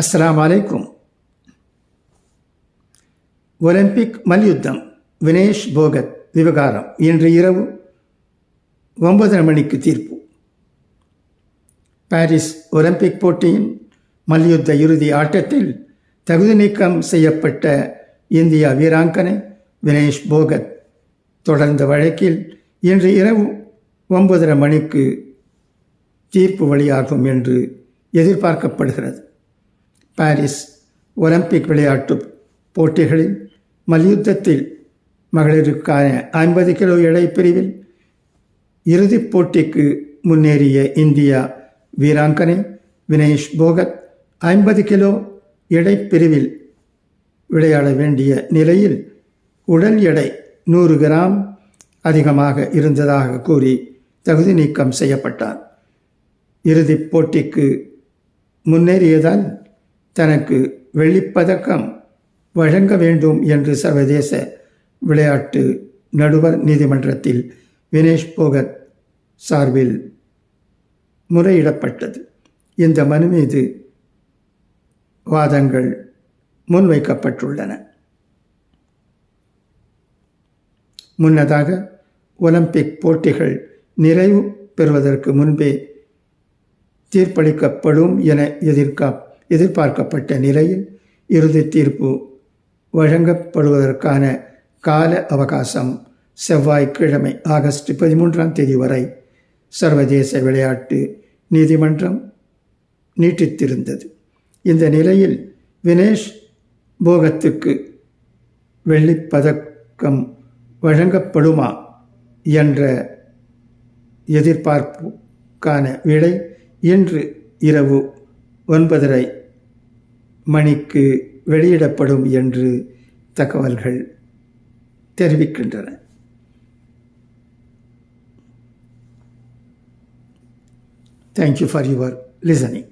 அஸ்ஸலாமு அலைக்கும் ஒலிம்பிக் மல்யுத்தம் வினேஷ் போகத் விவகாரம் இன்று இரவு ஒன்பதரை மணிக்கு தீர்ப்பு. பாரிஸ் ஒலிம்பிக் போட்டியின் மல்யுத்த இறுதி ஆட்டத்தில் தகுதி நீக்கம் செய்யப்பட்ட இந்தியா வீராங்கனை வினேஷ் போகத் தொடர்ந்த வழக்கில் இன்று இரவு ஒன்பதரை மணிக்கு தீர்ப்பு வழியாகும் என்று எதிர்பார்க்கப்படுகிறது. பாரிஸ் ஒலிம்பிக் விளையாட்டு போட்டிகளில் மல்யுத்தத்தில் மகளிருக்கான ஐம்பது கிலோ எடை பிரிவில் இறுதிப் போட்டிக்கு முன்னேறிய இந்தியா வீராங்கனை வினேஷ் போகத் ஐம்பது கிலோ எடை பிரிவில் விளையாட வேண்டிய நிலையில் உடல் எடை நூறு கிராம் அதிகமாக இருந்ததாக கூறி தகுதி நீக்கம் செய்யப்பட்டார். இறுதிப் போட்டிக்கு முன்னேறியதால் தனக்கு வெள்ளிப்பதக்கம் வழங்க வேண்டும் என்று சர்வதேச விளையாட்டு நடுவர் நீதிமன்றத்தில் வினேஷ் போகத் சார்பில் முறையிடப்பட்டது. இந்த மனு மீது வாதங்கள் முன்வைக்கப்பட்டுள்ளன. முன்னதாக ஒலிம்பிக் போட்டிகள் நிறைவு பெறுவதற்கு முன்பே தீர்ப்பளிக்கப்படும் என எதிர்காப்பு எதிர்பார்க்கப்பட்ட நிலையில் இறுதி தீர்ப்பு வழங்கப்படுவதற்கான கால அவகாசம் செவ்வாய்க்கிழமை ஆகஸ்ட் பதிமூன்றாம் தேதி வரை சர்வதேச விளையாட்டு நீதிமன்றம் நீட்டித்திருந்தது. இந்த நிலையில் வினேஷ் போகத்துக்கு வெள்ளிப்பதக்கம் வழங்கப்படுமா என்ற எதிர்பார்ப்புக்கான விடை இன்று இரவு ஒன்பதரை மணிக்கு வெளியிடப்படும் என்று தகவல்கள் தெரிவிக்கின்றன. Thank you for your listening